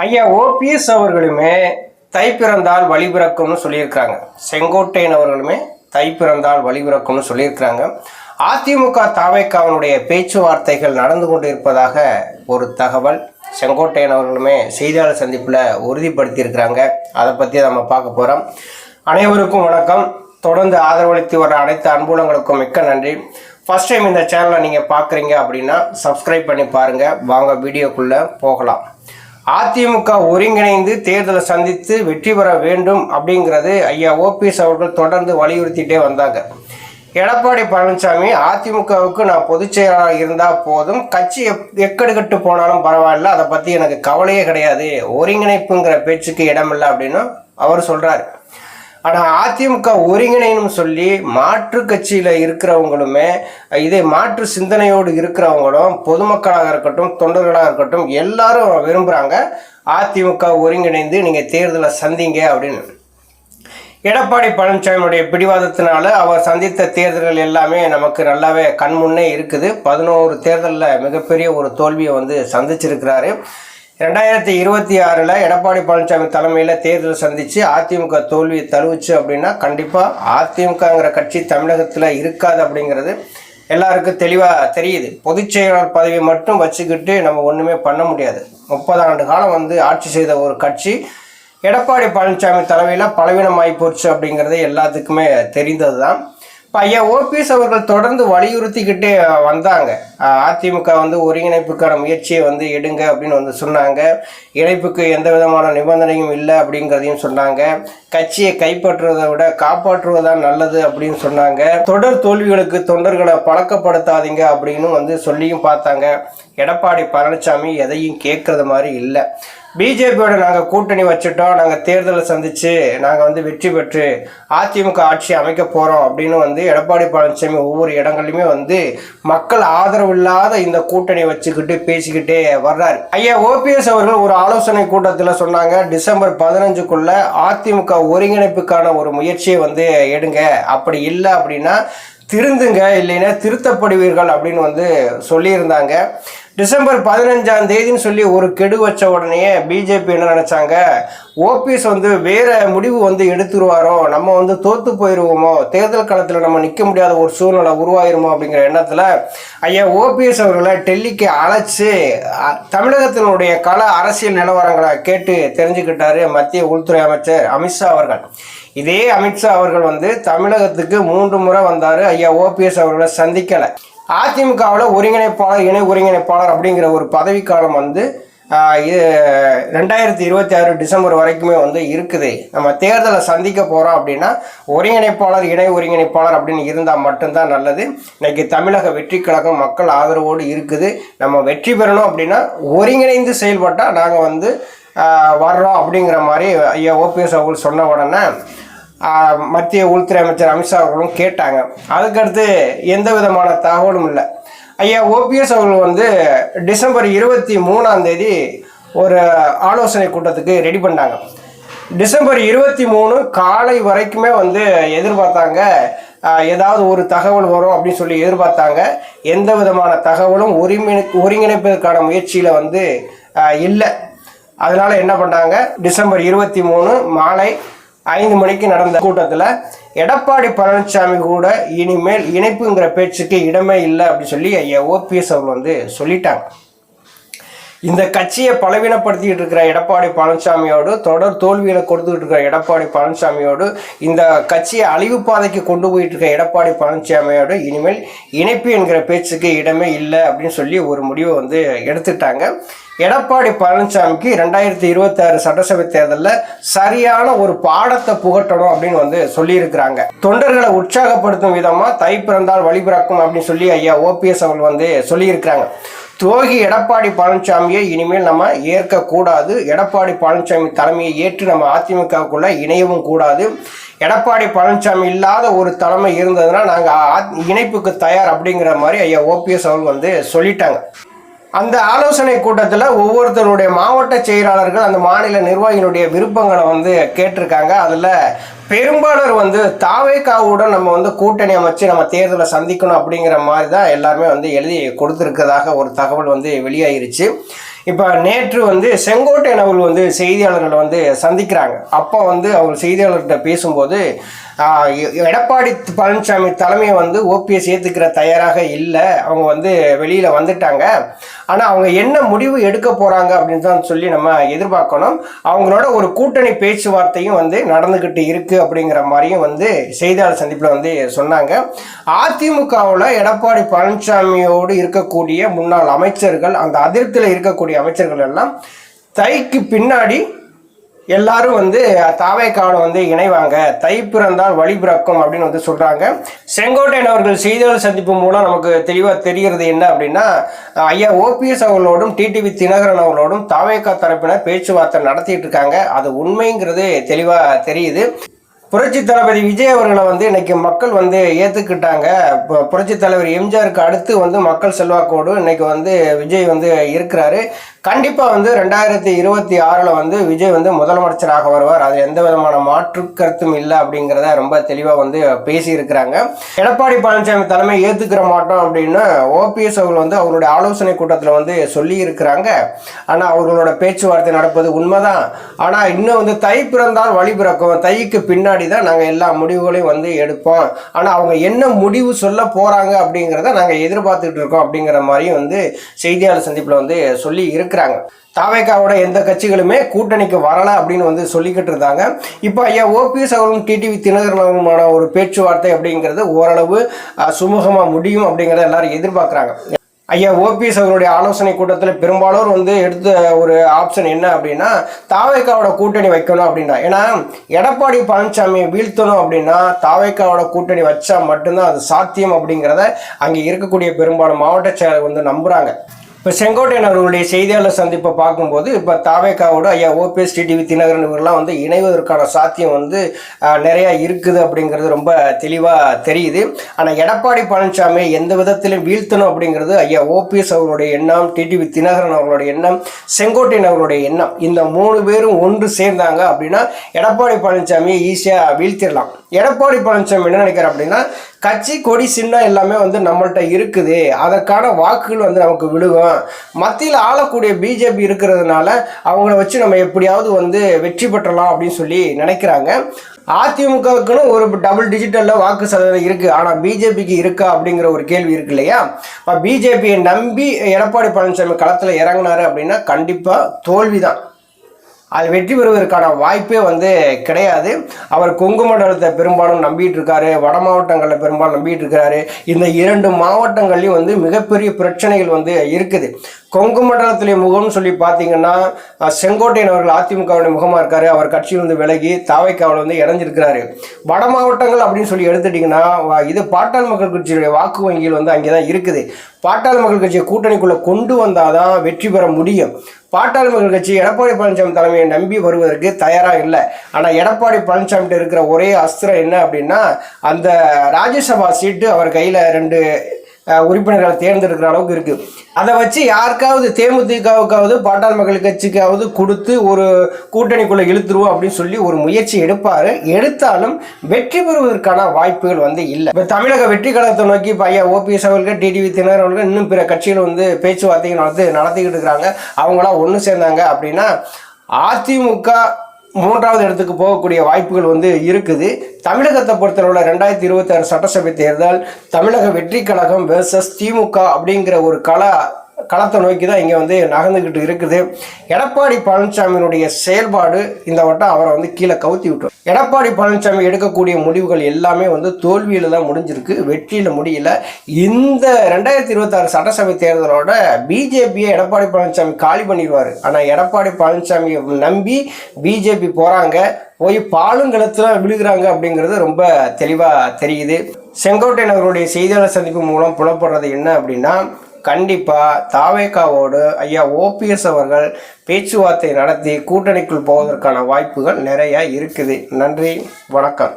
ஐயா ஓபிஎஸ் அவர்களுமே தை பிறந்தால் வழி பிறக்கும்னு சொல்லியிருக்கிறாங்க. செங்கோட்டையன் அவர்களுமே தை பிறந்தால் வழி பிறக்கும்னு சொல்லியிருக்கிறாங்க. அதிமுக தாவைக்காவனுடைய பேச்சுவார்த்தைகள் நடந்து கொண்டிருப்பதாக ஒரு தகவல் செங்கோட்டையன் அவர்களுமே செய்தியாளர் சந்திப்பில் உறுதிப்படுத்தியிருக்கிறாங்க. அதை பற்றி நம்ம பார்க்க போகிறோம் அனைவருக்கும் வணக்கம். தொடர்ந்து ஆதரவளித்து வர அனைத்து அன்புலங்களுக்கும் மிக்க நன்றி. ஃபர்ஸ்ட் டைம் இந்த சேனலை நீங்கள் பார்க்குறீங்க அப்படின்னா சப்ஸ்கிரைப் பண்ணி பாருங்கள் வாங்க வீடியோக்குள்ளே போகலாம். அதிமுக ஒருங்கிணைந்து தேர்தலை சந்தித்து வெற்றி பெற வேண்டும் அப்படிங்கிறது ஐயா ஓபிஎஸ் அவர்கள் தொடர்ந்து வலியுறுத்திட்டே வந்தாங்க. எடப்பாடி பழனிசாமி அதிமுகவுக்கு நான் பொதுச் செயலாளர் இருந்தால் போதும் கட்சி எப் எக்கடுகட்டு போனாலும் பரவாயில்ல அதை பற்றி எனக்கு கவலையே கிடையாது. ஒருங்கிணைப்புங்கிற பேச்சுக்கு இடமில்லை அப்படின்னு அவர் சொல்கிறாரு ஆனால் அதிமுக ஒருங்கிணைன்னு சொல்லி மாற்று கட்சியில் இருக்கிறவங்களுமே இதே மாற்று சிந்தனையோடு இருக்கிறவங்களும் பொதுமக்களாக இருக்கட்டும் தொண்டர்களாக இருக்கட்டும் எல்லாரும் விரும்புகிறாங்க அதிமுக ஒருங்கிணைந்து நீங்கள் தேர்தலை சந்திங்க அப்படின்னு. எடப்பாடி பழனிசாமியுடைய பிடிவாதத்தினால அவர் சந்தித்த தேர்தல்கள் எல்லாமே நமக்கு நல்லாவே கண்முன்னே இருக்குது. பதினோரு தேர்தலில் மிகப்பெரிய ஒரு தோல்வியை வந்து சந்திச்சிருக்கிறாரு. ரெண்டாயிரத்தி இருபத்தி ஆறில் எடப்பாடி பழனிசாமி தலைமையில் தேர்தல் சந்தித்து அதிமுக தோல்வியை தழுவுச்சு அப்படின்னா கண்டிப்பாக அதிமுகங்கிற கட்சி தமிழகத்தில் இருக்காது அப்படிங்கிறது எல்லாருக்கும் தெளிவாக தெரியுது. பொதுச் செயலாளர் பதவி மட்டும் வச்சுக்கிட்டு நம்ம ஒன்றுமே பண்ண முடியாது. முப்பது ஆண்டு காலம் வந்து ஆட்சி செய்த ஒரு கட்சி எடப்பாடி பழனிசாமி தலைமையில் பலவீனமாகி போச்சு அப்படிங்கிறது எல்லாத்துக்குமே தெரிந்தது தான் ஐயா ஓபிஎஸ் அவர்கள் தொடர்ந்து வலியுறுத்திக்கிட்டே வந்தாங்க. அதிமுக வந்து ஒருங்கிணைப்புக்கான முயற்சியை வந்து எடுங்க அப்படின்னு வந்து சொன்னாங்க. இணைப்புக்கு எந்த விதமான நிபந்தனையும் இல்லை அப்படிங்கிறதையும் சொன்னாங்க. கட்சியை கைப்பற்றுவதை விட காப்பாற்றுவதுதான் நல்லது அப்படின்னு சொன்னாங்க. தொடர் தோல்விகளுக்கு தொண்டர்களை பழக்கப்படுத்தாதீங்க அப்படின்னு வந்து சொல்லியும் பார்த்தாங்க. எடப்பாடி பழனிசாமி எதையும் கேட்கறது மாதிரி இல்லை. பிஜேபியோட நாங்கள் கூட்டணி வச்சுட்டோம் நாங்கள் தேர்தலை சந்தித்து நாங்கள் வந்து வெற்றி பெற்று அதிமுக ஆட்சி அமைக்க போகிறோம் அப்படின்னு வந்து எடப்பாடி பழனிசாமி ஒவ்வொரு இடங்கள்லையுமே வந்து மக்கள் ஆதரவு இல்லாத இந்த கூட்டணி வச்சுக்கிட்டு பேசிக்கிட்டே வர்றார். ஐயா ஓபிஎஸ் அவர்கள் ஒரு ஆலோசனை கூட்டத்தில் சொன்னாங்க டிசம்பர் பதினஞ்சுக்குள்ள அதிமுக ஒருங்கிணைப்புக்கான ஒரு முயற்சியை வந்து எடுங்க. அப்படி இல்லை அப்படின்னா திருந்துங்க இல்லைன்னா திருத்தப்படுவீர்கள் அப்படின்னு வந்து சொல்லியிருந்தாங்க. டிசம்பர் பதினஞ்சாம் தேதின்னு சொல்லி ஒரு கெடு வச்ச உடனே பிஜேபி என்ன நினச்சாங்க? ஓபிஎஸ் வந்து வேற முடிவு வந்து எடுத்துருவாரோ? நம்ம வந்து தோத்து போயிடுவோமோ தேர்தல் காலத்தில் நம்ம நிற்க முடியாத ஒரு சூழ்நிலை உருவாயிருமோ அப்படிங்கிற எண்ணத்தில் ஐயா ஓபிஎஸ் அவர்களை டெல்லிக்கு அழைச்சி தமிழகத்தினுடைய கள அரசியல் நிலவரங்களை கேட்டு தெரிஞ்சுக்கிட்டாரு மத்திய உள்துறை அமைச்சர் அமித்ஷா அவர்கள். இதே அமித்ஷா அவர்கள் வந்து தமிழகத்துக்கு மூன்று முறை வந்தார். ஐயா ஓபிஎஸ் அவர்களை சந்திக்கலை. அதிமுகவில் ஒருங்கிணைப்பாளர் இணை ஒருங்கிணைப்பாளர் அப்படிங்கிற ஒரு பதவிக்காலம் வந்து இது ரெண்டாயிரத்தி இருபத்தி ஆறு டிசம்பர் வரைக்குமே வந்து இருக்குது. நம்ம தேர்தலை சந்திக்க போகிறோம் அப்படின்னா ஒருங்கிணைப்பாளர் இணை ஒருங்கிணைப்பாளர் அப்படின்னு இருந்தால் மட்டும்தான் நல்லது. இன்றைக்கி தமிழக வெற்றி கழகம் மக்கள் ஆதரவோடு இருக்குது. நம்ம வெற்றி பெறணும் அப்படின்னா ஒருங்கிணைந்து செயல்பட்டால் நாங்கள் வந்து வர்றோம் அப்படிங்கிற மாதிரி ஐயா ஓபிஎஸ் அவர்கள் சொன்ன உடனே மத்திய உள்துறை அமைச்சர் அமித்ஷா அவர்களும் கேட்டாங்க. அதுக்கடுத்து எந்த விதமான தகவலும் இல்லை. ஐயா ஓபிஎஸ் அவர்கள் வந்து டிசம்பர் இருபத்தி மூணாம் தேதி ஒரு ஆலோசனை கூட்டத்துக்கு ரெடி பண்ணாங்க. டிசம்பர் இருபத்தி மூணு காலை வரைக்குமே வந்து எதிர்பார்த்தாங்க. ஏதாவது ஒரு தகவல் வரும் அப்படின்னு சொல்லி எதிர்பார்த்தாங்க. எந்த விதமான தகவலும் ஒருங்கிணை ஒருங்கிணைப்பதற்கான முயற்சியில் வந்து இல்லை. அதனால் என்ன பண்ணாங்க? டிசம்பர் இருபத்தி மூணு மாலை ஐந்து மணிக்கு நடந்த கூட்டத்தில் எடப்பாடி பழனிசாமி கூட இனிமேல் இணைப்புங்கிற பேச்சுக்கு இடமே இல்லை அப்படின்னு சொல்லி ஐயா ஓபிஎஸ் அவர் வந்து சொல்லிட்டாங்க. இந்த கட்சியை பலவீனப்படுத்திட்டு இருக்கிற எடப்பாடி பழனிசாமியோடு தொடர் தோல்வியில கொடுத்துக்கிட்டு இருக்கிற எடப்பாடி பழனிசாமியோடு இந்த கட்சியை அழிவு பாதைக்கு கொண்டு போயிட்டு இருக்க எடப்பாடி பழனிசாமியோடு இனிமேல் இணைப்பு என்கிற பேச்சுக்கு இடமே இல்லை அப்படின்னு சொல்லி ஒரு முடிவை வந்து எடுத்துட்டாங்க எடப்பாடி பழனிசாமிக்கு ரெண்டாயிரத்தி இருபத்தாறு சட்டசபை தேர்தலில் சரியான ஒரு பாடத்தை புகட்டணும் அப்படின்னு வந்து சொல்லியிருக்கிறாங்க. தொண்டர்களை உற்சாகப்படுத்தும் விதமாக தை பிறந்தால் வழிபிறக்கும் அப்படின்னு சொல்லி ஐயா ஓபிஎஸ் அவர்கள் வந்து சொல்லியிருக்கிறாங்க. துரோகி எடப்பாடி பழனிசாமியை இனிமேல் நம்ம ஏற்கக்கூடாது எடப்பாடி பழனிசாமி தலைமையை ஏற்று நம்ம அதிமுகவுக்குள்ள இணையவும் கூடாது. எடப்பாடி பழனிசாமி இல்லாத ஒரு தலைமை இருந்ததுன்னா நாங்கள் இணைப்புக்கு தயார் அப்படிங்கிற மாதிரி ஐயா ஓபிஎஸ் அவர்கள் வந்து சொல்லிட்டாங்க. அந்த ஆலோசனை கூட்டத்தில் ஒவ்வொருத்தருடைய மாவட்ட செயலாளர்கள் அந்த மாநில நிர்வாகியினுடைய விருப்பங்களை வந்து கேட்டிருக்காங்க. அதில் பெரும்பாலர் வந்து தாவேக்காவுடன் நம்ம வந்து கூட்டணி அமைச்சு நம்ம தேர்தலை சந்திக்கணும் அப்படிங்கிற மாதிரி தான் எல்லாருமே வந்து எழுதி கொடுத்துருக்கதாக ஒரு தகவல் வந்து வெளியாயிருச்சு. இப்போ நேற்று வந்து செங்கோட்டையன் அவர்கள் வந்து செய்தியாளர்களை வந்து சந்திக்கிறாங்க. அப்போ வந்து அவர் செய்தியாளர்கிட்ட பேசும்போது எடப்பாடி பழனிசாமி தலைமையை வந்து ஓபிஎஸ் ஏற்றுக்கிற தயாராக இல்லை. அவங்க வந்து வெளியில் வந்துட்டாங்க. ஆனால் அவங்க என்ன முடிவு எடுக்க போகிறாங்க அப்படின்னு தான் சொல்லி நம்ம எதிர்பார்க்கணும். அவங்களோட ஒரு கூட்டணி பேச்சுவார்த்தையும் வந்து நடந்துக்கிட்டு இருக்குது அப்படிங்கிற மாதிரியும் வந்து செய்தியாளர் சந்திப்பில் வந்து சொன்னாங்க. அதிமுகவில் எடப்பாடி பழனிசாமியோடு இருக்கக்கூடிய முன்னாள் அமைச்சர்கள் அந்த அதிருப்தியில் இருக்கக்கூடிய அமைச்சர்கள் எல்லாம் தைக்கு பின்னாடி எல்லாரும் வந்து தாவேக்காவோட வந்து இணைவாங்க. தை பிறந்தால் வழி பிறக்கும் அப்படின்னு வந்து சொல்கிறாங்க செங்கோட்டையன் அவர்கள் செய்தியாளர் சந்திப்பு மூலம் நமக்கு தெளிவாக தெரிகிறது என்ன அப்படின்னா ஐயா ஓபிஎஸ் அவர்களோடும் டிடிவி தினகரன் அவர்களோடும் தாவேக்கா தரப்பினர் பேச்சுவார்த்தை நடத்திட்டு இருக்காங்க. அது உண்மைங்கிறது தெளிவாக தெரியுது. புரட்சி தளபதி விஜய் அவர்களை வந்து இன்னைக்கு மக்கள் வந்து ஏற்றுக்கிட்டாங்க புரட்சி தலைவர் எம்ஜிஆருக்கு அடுத்து வந்து மக்கள் செல்வாக்கோடு இன்னைக்கு வந்து விஜய் வந்து இருக்கிறாரு. கண்டிப்பாக வந்து ரெண்டாயிரத்தி இருபத்தி ஆறில் வந்து விஜய் வந்து முதலமைச்சராக வருவார். அது எந்த விதமான மாற்று கருத்தும் இல்லை அப்படிங்கிறத ரொம்ப தெளிவாக வந்து பேசியிருக்கிறாங்க. எடப்பாடி பழனிசாமி தலைமை ஏற்றுக்கிற மாட்டோம் அப்படின்னு ஓபிஎஸ் அவர்கள் வந்து அவருடைய ஆலோசனை கூட்டத்தில் வந்து சொல்லி இருக்கிறாங்க ஆனால் அவர்களோட பேச்சுவார்த்தை நடப்பது உண்மைதான். ஆனால் இன்னும் வந்து தை பிறந்தால் வழி பிறக்கும். தைக்கு பின்னாடி தான் நாங்கள் எல்லா முடிவுகளையும் வந்து எடுப்போம். ஆனால் அவங்க என்ன முடிவு சொல்ல போகிறாங்க அப்படிங்கிறத நாங்கள் எதிர்பார்த்துட்டு இருக்கோம் அப்படிங்கிற மாதிரியும் வந்து செய்தியாளர் சந்திப்பில் வந்து சொல்லி இருக்கிறாங்க. தாவேக்காவோட எந்த கட்சிகளுமே கூட்டணிக்கு வரல அப்படின்னு வந்து சொல்லிக்கிட்டு இருந்தாங்க. இப்போ ஐயா ஓபிஎஸ் அவர்களும் டிடிவி தினகரன் ஒரு பேச்சுவார்த்தை அப்படிங்கிறது ஓரளவு சுமூகமாக முடியும் அப்படிங்கிறத எல்லாரும் எதிர்பார்க்குறாங்க. ஐயா ஓபிஎஸ் அவருடைய ஆலோசனை கூட்டத்தில் பெரும்பாலோர் வந்து எடுத்த ஒரு ஆப்ஷன் என்ன அப்படின்னா தாவேக்காவோட கூட்டணி வைக்கணும் அப்படின்னா ஏன்னா எடப்பாடி பழனிசாமியை வீழ்த்தணும் அப்படின்னா தாவேக்காவோட கூட்டணி வச்சா மட்டும்தான் அது சாத்தியம் அப்படிங்கிறத அங்கே இருக்கக்கூடிய பெரும்பாலும் மாவட்ட செயலர் வந்து நம்புகிறாங்க இப்போ செங்கோட்டையன் அவர்களுடைய செய்தியாளர் சந்திப்பை பார்க்கும்போது இப்போ தாவேக்காவோட ஐயா ஓபிஎஸ் டிடிவி தினகரன் இவரெல்லாம் வந்து இணைவதற்கான சாத்தியம் வந்து நிறையா இருக்குது அப்படிங்கிறது ரொம்ப தெளிவாக தெரியுது. ஆனால் எடப்பாடி பழனிசாமி எந்த விதத்திலும் வீழ்த்தணும் அப்படிங்கிறது ஐயா ஓபிஎஸ் அவர்களுடைய எண்ணம் டிடிவி தினகரன் அவர்களுடைய எண்ணம் செங்கோட்டையன் அவர்களுடைய எண்ணம். இந்த மூணு பேரும் ஒன்று சேர்ந்தாங்க அப்படின்னா எடப்பாடி பழனிசாமியை ஈஸியாக வீழ்த்திடலாம். எடப்பாடி பழனிசாமி என்ன நினைக்கிறார் அப்படின்னா கட்சி கொடி சின்னம் எல்லாமே வந்து நம்மள்ட்ட இருக்குது. அதற்கான வாக்குகள் வந்து நமக்கு விழுகும். மத்தியில் ஆளக்கூடிய பிஜேபி இருக்கிறதுனால அவங்கள வச்சு நம்ம எப்படியாவது வந்து வெற்றி பெற்றலாம் அப்படின்னு சொல்லி நினைக்கிறாங்க. அதிமுகவுக்குன்னு ஒரு டபுள் டிஜிட்டலில் வாக்கு சதவீதம் இருக்குது ஆனால் பிஜேபிக்கு இருக்கா அப்படிங்கிற ஒரு கேள்வி இருக்கு இல்லையா? இப்போ பிஜேபியை நம்பி எடப்பாடி பழனிசாமி களத்தில் இறங்கினாரு அப்படின்னா கண்டிப்பாக தோல்வி தான் அது வெற்றி பெறுவதற்கான வாய்ப்பே வந்து கிடையாது. அவர் கொங்கு மண்டலத்தை பெரும்பாலும் நம்பிட்டு இருக்காரு. வட மாவட்டங்களில் பெரும்பாலும் நம்பிட்டு இருக்காரு. இந்த இரண்டு மாவட்டங்கள்லையும் வந்து மிகப்பெரிய பிரச்சனைகள் வந்து இருக்குது. கொங்கு மண்டலத்திலே முகம்னு சொல்லி பார்த்தீங்கன்னா செங்கோட்டையன் அவர்கள் அதிமுகவுடைய முகமாக இருக்காரு. அவர் கட்சியிலிருந்து விலகி தாவைக்காவில் வந்து இணைஞ்சிருக்கிறாரு. வட மாவட்டங்கள் அப்படின்னு சொல்லி எடுத்துட்டிங்கன்னா இது பாட்டாள் மக்கள் கட்சியுடைய வாக்கு வங்கிகள் வந்து அங்கே தான் இருக்குது. பாட்டாள் மக்கள் கட்சியை கூட்டணிக்குள்ளே கொண்டு வந்தால் தான் வெற்றி பெற முடியும். பாட்டாளி மக்கள் கட்சி எடப்பாடி பழனிசாமி தலைமையை நம்பி வருவதற்கு தயாராக இல்லை. ஆனால் எடப்பாடி பழனிசாமிகிட்ட இருக்கிற ஒரே அஸ்திரம் என்ன அப்படின்னா அந்த ராஜ்யசபா சீட்டு அவர் கையில் ரெண்டு உறுப்பினர்களை தேர்ந்தெடுக்கிற அளவுக்கு இருக்கு. அதை வச்சு யாருக்காவது தேமுதிகவுக்காவது பாட்டாளி மக்கள் கட்சிக்காவது கொடுத்து ஒரு கூட்டணிக்குள்ள இழுத்துருவோம் அப்படின்னு சொல்லி ஒரு முயற்சி எடுப்பாரு. எடுத்தாலும் வெற்றி பெறுவதற்கான வாய்ப்புகள் வந்து இல்லை. இப்போ தமிழக வெற்றி கழகத்தை நோக்கி இப்போ ஐயா ஓபிஎஸ் அவர்கள் டிடிவி தினகரன் அவர்கள் இன்னும் பிற கட்சிகள் வந்து பேச்சுவார்த்தைகள் நடத்தி நடத்திக்கிட்டு இருக்கிறாங்க. அவங்களாம் ஒன்று சேர்ந்தாங்க அப்படின்னா அதிமுக மூன்றாவது இடத்துக்கு போகக்கூடிய வாய்ப்புகள் வந்து இருக்குது. தமிழகத்தை பொறுத்தளவில் ரெண்டாயிரத்தி இருபத்தாறு சட்டசபை தேர்தல் தமிழக வெற்றி கழகம் வெர்சஸ் திமுக அப்படிங்கிற ஒரு கள களத்தை நோக்கி தான் இங்கே வந்து நகர்ந்துக்கிட்டு இருக்குது. எடப்பாடி பழனிசாமியினுடைய செயல்பாடு இந்த வட்டம் அவரை வந்து கீழே கவுத்தி விட்டோம். எடப்பாடி பழனிசாமி எடுக்கக்கூடிய முடிவுகள் எல்லாமே வந்து தோல்வியில் தான் முடிஞ்சிருக்கு. வெற்றியில் முடியல. இந்த ரெண்டாயிரத்தி இருபத்தாறு சட்டசபை தேர்தலோட பிஜேபியை எடப்பாடி பழனிசாமி காலி பண்ணிடுவார். ஆனால் எடப்பாடி பழனிசாமியை நம்பி பிஜேபி போகிறாங்க போய் பாலுங்கலத்தில் விழுகிறாங்க அப்படிங்கிறது ரொம்ப தெளிவாக தெரியுது. செங்கோட்டையன் அவருடைய செய்தியாளர் சந்திப்பு மூலம் புலப்படுறது என்ன அப்படின்னா கண்டிப்பாக தாவேக்காவோடு ஐயா ஓபிஎஸ் அவர்கள் பேச்சுவார்த்தை நடத்தி கூட்டணிக்குள் போவதற்கான வாய்ப்புகள் நிறைய இருக்குது. நன்றி வணக்கம்.